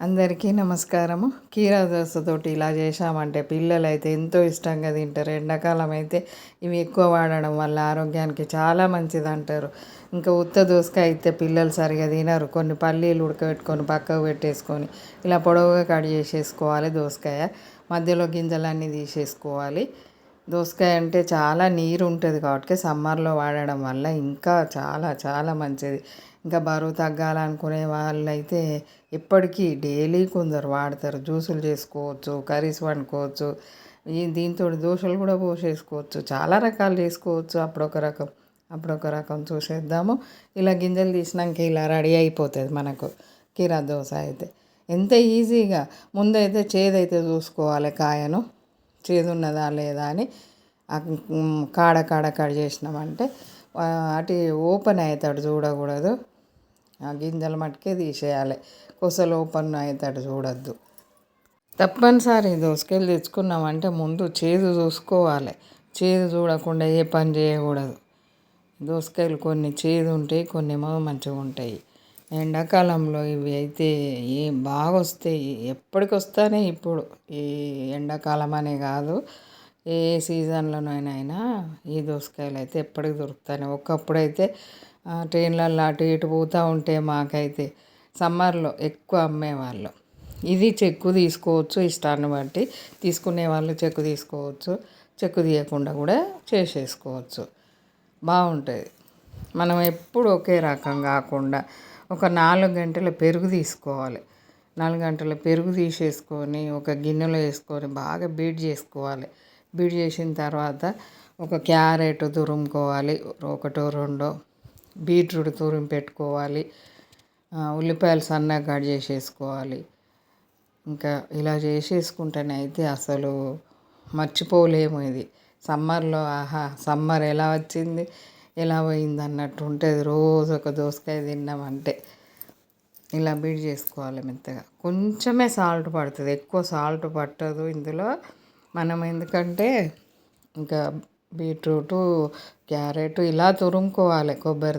అందరికీ నమస్కారము. కీరా దోశతోటి ఇలా చేశామంటే పిల్లలు అయితే ఎంతో ఇష్టంగా తింటారు. ఎండాకాలం అయితే ఇవి ఎక్కువ వాడడం వల్ల ఆరోగ్యానికి చాలా మంచిది అంటారు ఇంకా ఉత్త దోసకాయ అయితే పిల్లలు సరిగా తినరు. కొన్ని పల్లీలు ఉడకబెట్టుకొని పక్కకు పెట్టేసుకొని ఇలా పొడవుగా కట్ చేసేసుకోవాలి దోసకాయ. మధ్యలో గింజలన్నీ తీసేసుకోవాలి. దోసకాయ అంటే చాలా నీరు ఉంటుంది కాబట్టి సమ్మర్లో వాడడం వల్ల ఇంకా చాలా చాలా మంచిది. ఇంకా బరువు తగ్గాలనుకునే వాళ్ళైతే ఎప్పటికీ డైలీ కొందరు వాడతారు. జ్యూసులు చేసుకోవచ్చు కర్రీస్ వండుకోవచ్చు ఈ దీంతో దోశలు కూడా పోసేసుకోవచ్చు చాలా రకాలు చేసుకోవచ్చు. అప్పుడొక రకం అప్పుడొక రకం చూసేద్దాము. ఇలా గింజలు తీసినాక ఇలా రెడీ అయిపోతుంది మనకు కీరా దోశ అయితే. ఎంత ఈజీగా. ముందైతే చేదైతే చూసుకోవాలి కాయను. చేదున్నదా లేదా అని కాడ కాడ కట్ చేసినామంటే అటు ఓపెన్ అవుతాడు చూడకూడదు. ఆ గింజలు మట్టుకే తీసేయాలి. కొసలు ఓపెన్ అవుతాడు చూడద్దు. తప్పనిసరి దోసకాయలు తెచ్చుకున్నామంటే ముందు చేదు చూసుకోవాలి. చేదు చూడకుండా ఏ పని చేయకూడదు. దోసకాయలు కొన్ని చేదు ఉంటాయి కొన్ని ఏమో మంచిగా ఉంటాయి ఎండాకాలంలో ఇవి అయితే ఏ బాగా వస్తాయి ఎప్పటికి వస్తానే ఇప్పుడు ఈ ఎండాకాలం అనే కాదు ఏ సీజన్లోనైనా ఈ దోసకాయలు అయితే ఎప్పటికి దొరుకుతాయి ఒకప్పుడైతే ట్రైన్లలో అటు ఇటు పోతూ ఉంటే మాకైతే సమ్మర్లో ఎక్కువ అమ్మేవాళ్ళు. ఇది చెక్కు తీసుకోవచ్చు ఇష్టాన్ని బట్టి తీసుకునే వాళ్ళు చెక్కు తీసుకోవచ్చు చెక్కు తీయకుండా కూడా చేసేసుకోవచ్చు. బాగుంటుంది. మనం ఎప్పుడు ఒకే రకం కాకుండా ఒక నాలుగు గంటల పెరుగు తీసుకోవాలి. నాలుగు గంటల పెరుగు తీసేసుకొని ఒక గిన్నెలో వేసుకొని బాగా బీట్ చేసుకోవాలి. బీట్ చేసిన తర్వాత ఒక క్యారెట్ తురుముకోవాలి. ఒకటో రెండో బీట్రూట్ తురిమి పెట్టుకోవాలి. ఉల్లిపాయలు సన్నగా కట్ చేసేసుకోవాలి. ఇంకా ఇలా చేసేసుకుంటేనే అయితే అసలు మర్చిపోలేము ఇది. సమ్మర్లో ఆహా సమ్మర్ ఎలా వచ్చింది? ఎలా పోయింది అన్నట్టు ఉంటుంది రోజు ఒక దోసకాయ తిన్నామంటే. ఇలా బీట్ చేసుకోవాలి మెత్తగా. కొంచెమే సాల్ట్ పడుతుంది. ఎక్కువ సాల్ట్ పట్టదు ఇందులో. మనం ఎందుకంటే ఇంకా బీట్రూటు క్యారెట్ ఇలా తురుముకోవాలి. కొబ్బరి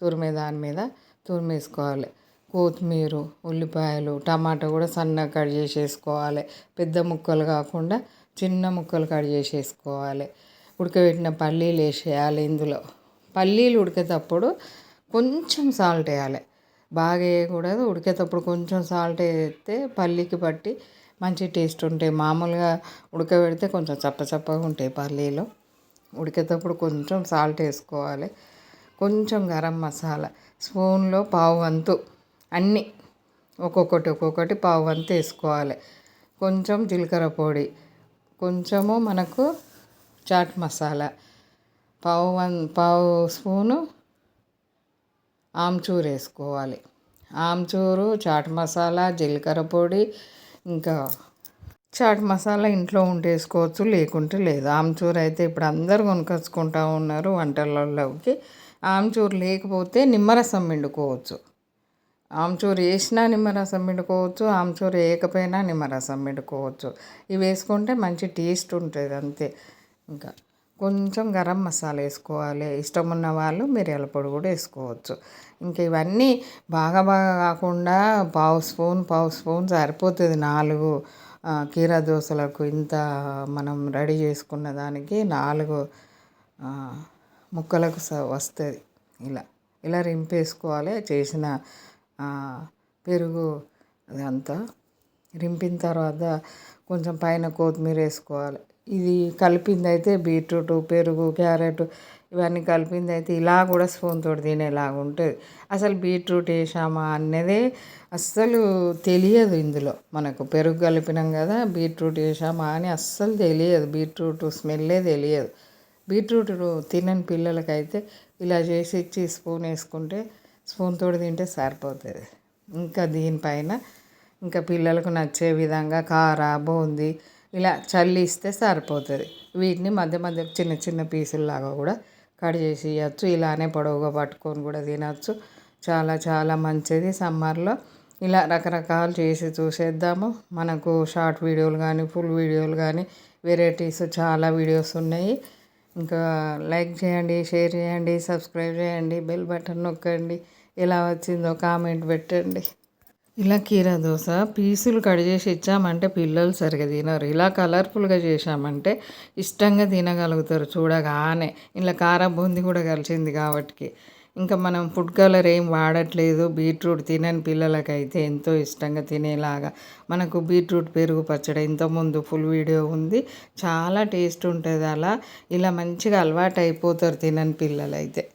తురిమే దాని మీద తురిమేసుకోవాలి. కొత్తిమీర ఉల్లిపాయలు టమాటా కూడా సన్నగా కట్ చేసేసుకోవాలి. పెద్ద ముక్కలు కాకుండా చిన్న ముక్కలు కట్ చేసేసుకోవాలి. ఉడకబెట్టిన పల్లీలు వేసేయాలి ఇందులో. పల్లీలు ఉడికేటప్పుడు కొంచెం సాల్ట్ వేయాలి. బాగా వేయకూడదు. ఉడికేటప్పుడు కొంచెం సాల్ట్ వేస్తే పల్లీకి పట్టి మంచి టేస్ట్ ఉంటాయి. మామూలుగా ఉడకబెడితే కొంచెం చప్ప చప్పగా ఉంటాయి పల్లీలు. ఉడికేటప్పుడు కొంచెం సాల్ట్ వేసుకోవాలి. కొంచెం గరం మసాలా స్పూన్లో పావు వంతు అన్నీ ఒక్కొక్కటి ఒక్కొక్కటి పావు వంతు వేసుకోవాలి. కొంచెం జీలకర్ర పొడి కొంచెము మనకు చాట్ మసాలా పావు వన్ పావు స్పూను ఆమ్చూరు వేసుకోవాలి. ఆమ్చూరు చాట్ మసాలా జీలకర్ర పొడి ఇంకా చాట్ మసాలా ఇంట్లో ఉంటే వేసుకోవచ్చు లేకుంటే లేదు. ఆమ్చూర్ అయితే ఇప్పుడు అందరు కొనుకొచ్చుకుంటూ ఉన్నారు వంటలలోకి. ఆమ్చూరు లేకపోతే నిమ్మరసం పిండుకోవచ్చు. ఆమ్చూరు వేసినా నిమ్మరసం పిండుకోవచ్చు ఆమ్చూరు వేయకపోయినా నిమ్మరసం పిండుకోవచ్చు. ఇవి వేసుకుంటే మంచి టేస్ట్ ఉంటుంది అంతే. ఇంకా కొంచెం గరం మసాలా వేసుకోవాలి. ఇష్టం ఉన్న వాళ్ళు మిరియాల పొడి కూడా వేసుకోవచ్చు. ఇంకా ఇవన్నీ బాగా బాగా కాకుండా పావు స్పూన్ పావు స్పూన్ సరిపోతుంది. నాలుగు కీరా దోశలకు ఇంత మనం రెడీ చేసుకున్న దానికి నాలుగు ముక్కలకు వస్తుంది. ఇలా ఇలా రింపేసుకోవాలి. చేసిన పెరుగు అదంతా రింపిన తర్వాత కొంచెం పైన కొత్తిమీర వేసుకోవాలి. ఇది కలిపింది అయితే బీట్రూట్ పెరుగు క్యారెట్ ఇవన్నీ కలిపింది అయితే ఇలా కూడా స్పూన్ తోటి తినేలాగా ఉంటుంది. అసలు బీట్రూట్ వేసామా అన్నదే అస్సలు తెలియదు ఇందులో. మనకు పెరుగు కలిపినాం కదా బీట్రూట్ వేసామా అని అస్సలు తెలియదు. బీట్రూట్ స్మెల్లే తెలియదు. బీట్రూట్ తినని పిల్లలకైతే ఇలా చేసి ఇచ్చి స్పూన్ వేసుకుంటే స్పూన్ తోటి తింటే సరిపోతుంది. ఇంకా దీనిపైన ఇంకా పిల్లలకు నచ్చే విధంగా కార బూందీ ఇలా చల్లిస్తే సరిపోతుంది. వీటిని మధ్య మధ్య చిన్న చిన్న పీసుల్లాగా కూడా కట్ చేసి ఇవ్వచ్చు ఇలానే పొడవుగా పట్టుకొని కూడా తినచ్చు. చాలా చాలా మంచిది సమ్మర్లో. ఇలా రకరకాలు చేసి చూసేద్దాము. మనకు షార్ట్ వీడియోలు కానీ ఫుల్ వీడియోలు కానీ వెరైటీస్ చాలా వీడియోస్ ఉన్నాయి. ఇంకా లైక్ చేయండి షేర్ చేయండి సబ్స్క్రైబ్ చేయండి బెల్ బటన్ నొక్కండి. ఎలా వచ్చిందో కామెంట్ పెట్టండి. ఇలా కీరా దోశ పీసులు కట్ చేసి ఇచ్చామంటే పిల్లలు సరిగా తినరు. ఇలా కలర్ఫుల్గా చేశామంటే ఇష్టంగా తినగలుగుతారు చూడగానే. ఇలా కారం బూంది కూడా కలిసింది కాబట్టి. ఇంకా మనం ఫుడ్ కలర్ ఏం వాడట్లేదు. బీట్రూట్ తినని పిల్లలకైతే ఎంతో ఇష్టంగా తినేలాగా. మనకు బీట్రూట్ పెరుగు పచ్చడి ఇంతకుముందు ఫుల్ వీడియో ఉంది. చాలా టేస్ట్ ఉంటుంది అలా. ఇలా మంచిగా అలవాటు అయిపోతారు తినని పిల్లలైతే.